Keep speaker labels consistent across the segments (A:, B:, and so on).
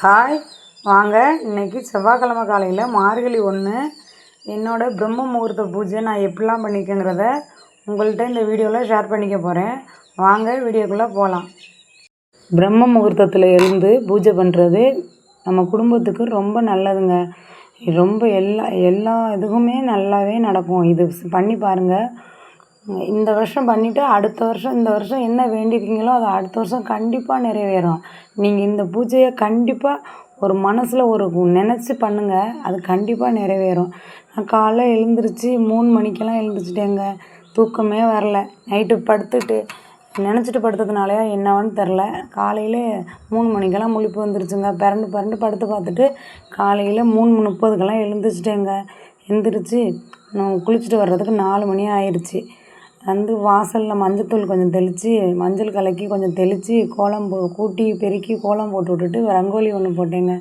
A: Hi. வாங்க இன்னைக்கு செவ்வாய்க்கிழமை காலையில் மார்கழி ஒன்று என்னோடய பிரம்ம முகூர்த்த பூஜை நான் எப்படிலாம் பண்ணிக்கங்கிறத உங்கள்கிட்ட இந்த வீடியோவில் ஷேர் பண்ணிக்க போகிறேன் வாங்க வீடியோக்குள்ளே போகலாம் பிரம்ம முகூர்த்தத்தில் இருந்து பூஜை பண்ணுறது நம்ம குடும்பத்துக்கு ரொம்ப நல்லதுங்க. ரொம்ப எல்லா எல்லா இதுக்குமே நல்லாவே நடக்கும். இது பண்ணி பாருங்கள் இந்த வருஷம் பண்ணிவிட்டு அடுத்த வருஷம் இந்த வருஷம் என்ன வேண்டியிருக்கீங்களோ அது அடுத்த வருஷம் கண்டிப்பாக நிறைவேறும். நீங்கள் இந்த பூஜையை கண்டிப்பாக ஒரு மனசில் ஒரு நினச்சி பண்ணுங்கள் அது கண்டிப்பாக நிறைவேறும். நான் காலைல எழுந்திரிச்சு மூணு மணிக்கெல்லாம் எழுந்திரிச்சிட்டேங்க. தூக்கமே வரல. நைட்டு படுத்துட்டு நினச்சிட்டு படுத்ததுனாலயா என்னவான்னு தெரில காலையில் மூணு மணிக்கெல்லாம் முழிப்பு வந்துருச்சுங்க. பிறண்டு பிறண்டு படுத்து பார்த்துட்டு காலையில் மூணு முப்பதுக்கெல்லாம் எழுந்திரிச்சிட்டேங்க. எழுந்திரிச்சு நான் குளிச்சுட்டு வர்றதுக்கு நாலு மணி ஆயிடுச்சு வந்து வாசலில் மஞ்சத்தூள் கொஞ்சம் தெளித்து மஞ்சள் கலக்கி கொஞ்சம் தெளித்து கோலம் போ கூட்டி பெருக்கி கோலம் போட்டு விட்டுட்டு ரங்கோலி ஒன்று போட்டேங்க.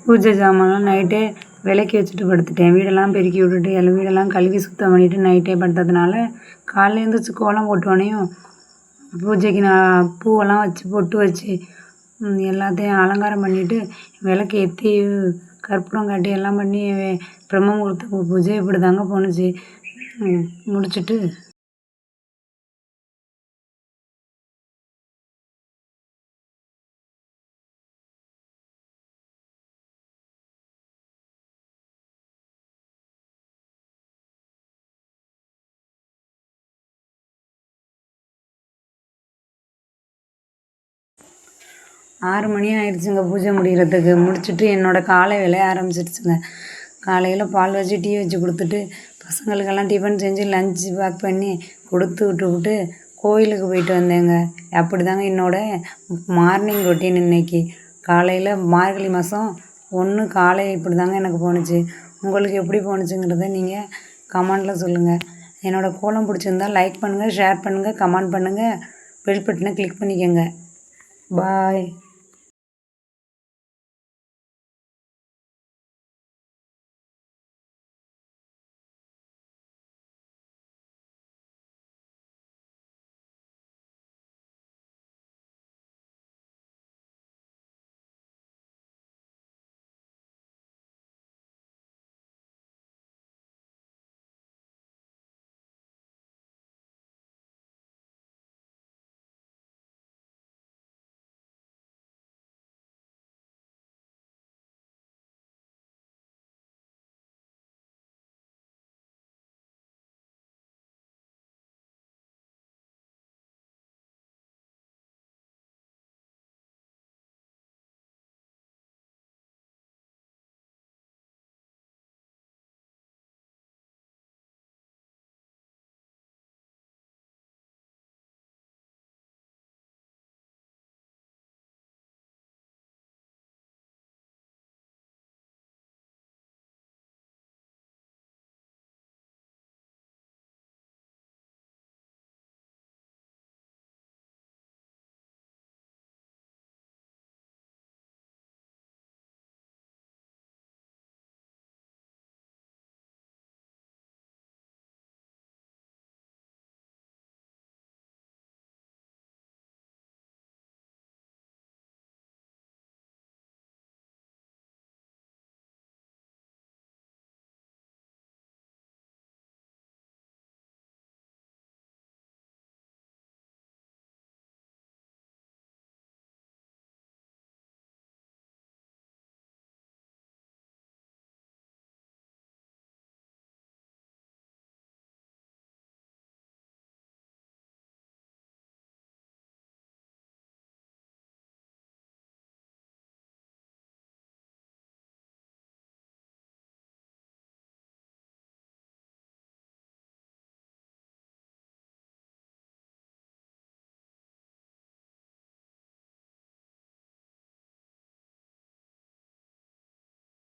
A: பூஜை சாமான்லாம் நைட்டே விளக்கி வச்சுட்டு படுத்துட்டேன். வீடெல்லாம் பெருக்கி விட்டுட்டு எல்லாம் வீடெல்லாம் கழுவி சுத்தம் பண்ணிவிட்டு நைட்டே படுத்ததுனால காலைல எழுந்திரிச்சு கோலம் போட்டோடனையும் பூஜைக்கு நான் பூவெல்லாம் வச்சு பொட்டு வச்சு எல்லாத்தையும் அலங்காரம் பண்ணிவிட்டு விளக்கு ஏற்றி கற்பூரம் காட்டி எல்லாம் பண்ணி பிரம்ம முகூர்த்த பூஜை இப்படி தாங்க போணுச்சு முடிச்சுட்டு ஆறு மணி ஆயிடுச்சுங்க பூஜை முடிகிறதுக்கு. முடிச்சுட்டு என்னோடய காலை வேலையை ஆரம்பிச்சிடுச்சுங்க. காலையில் பால் வச்சு டீ வச்சு கொடுத்துட்டு பசங்களுக்கெல்லாம் டிஃபன் செஞ்சு லஞ்ச் பேக் பண்ணி கொடுத்து விட்டுவிட்டு கோயிலுக்கு போயிட்டு வந்தேங்க. அப்படி தாங்க என்னோடய மார்னிங் ரொட்டீன் இன்றைக்கி காலையில் மார்கழி மாதம் ஒன்று காலை இப்படி தாங்க எனக்கு போணுச்சு. உங்களுக்கு எப்படி போணுச்சுங்கிறத நீங்கள் கமெண்டில் சொல்லுங்கள் என்னோடய கோலம் பிடிச்சிருந்தா லைக் பண்ணுங்கள் ஷேர் பண்ணுங்கள் கமெண்ட் பண்ணுங்கள் பெல் பட்டனை கிளிக் பண்ணிக்கோங்க. பாய்